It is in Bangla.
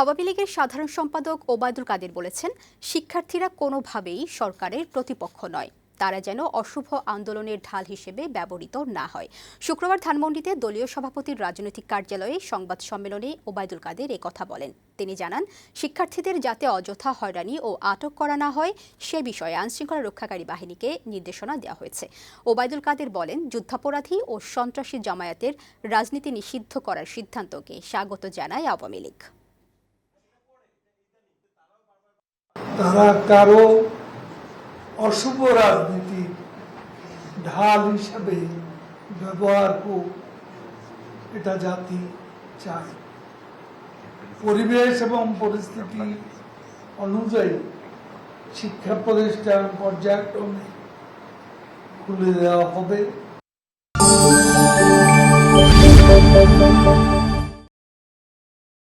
আওয়ামী লীগের সাধারণ সম্পাদক ওবায়দুল কাদের বলেছেন, শিক্ষার্থীরা কোনোভাবেই সরকারের প্রতিপক্ষ নয়। তারা যেন অশুভ আন্দোলনের ঢাল হিসেবে ব্যবহৃত না হয়। শুক্রবার ধানমন্ডিতে দলীয় সভাপতির রাজনৈতিক কার্যালয়ে সংবাদ সম্মেলনে ওবায়দুল কাদের কথা বলেন। তিনি জানান, শিক্ষার্থীদের যাতে অযথা হয়রানি ও আটক করা না হয়, সে বিষয়ে আইনশৃঙ্খলা রক্ষাকারী বাহিনীকে নির্দেশনা দেওয়া হয়েছে। ওবায়দুল কাদের বলেন, যুদ্ধাপরাধী ও সন্ত্রাসী জামায়াতের রাজনীতি নিষিদ্ধ করার সিদ্ধান্তকে স্বাগত জানায় আওয়ামী লীগ। তারা কারও অশুভ রাজনীতি ঢাল হিসাবে ব্যবহার হোক এটা জাতি চায়। পরিবেশ এবং পরিস্থিতি অনুযায়ী শিক্ষা প্রতিষ্ঠান পর্যায়ক্রমে খুলে দেওয়া হবে।